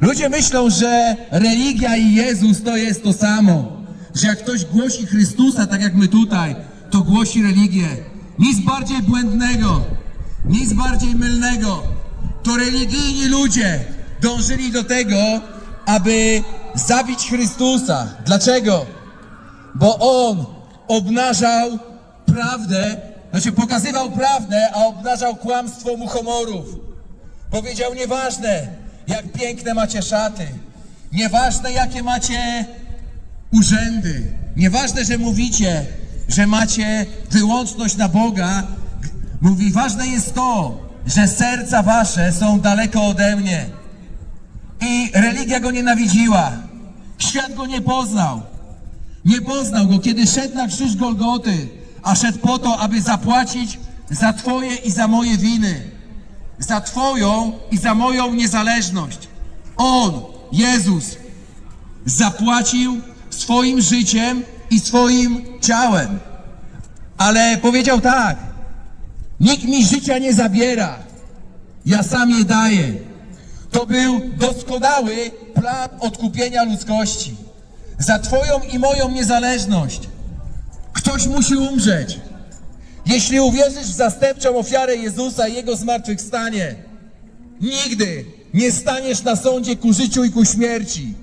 Ludzie myślą, że religia i Jezus to jest to samo. Że jak ktoś głosi Chrystusa, tak jak my tutaj, to głosi religię. Nic bardziej błędnego, nic bardziej mylnego. To religijni ludzie dążyli do tego, aby zabić Chrystusa. Dlaczego? Bo On obnażał prawdę, znaczy pokazywał prawdę, a obnażał kłamstwo muchomorów. Powiedział, nieważne jak piękne macie szaty, nieważne jakie macie urzędy, nieważne, że mówicie, że macie wyłączność na Boga, mówi, ważne jest to, że serca wasze są daleko ode mnie. I religia go nienawidziła. Świat go nie poznał. Nie poznał go, kiedy szedł na krzyż Golgoty, a szedł po to, aby zapłacić za Twoje i za moje winy, za Twoją i za moją niezależność. On, Jezus, zapłacił swoim życiem i swoim ciałem. Ale powiedział tak: Nikt mi życia nie zabiera, ja sam je daję. To był doskonały plan odkupienia ludzkości. Za Twoją i moją niezależność. Ktoś musi umrzeć. Jeśli uwierzysz w zastępczą ofiarę Jezusa i Jego zmartwychwstanie, nigdy nie staniesz na sądzie ku życiu i ku śmierci.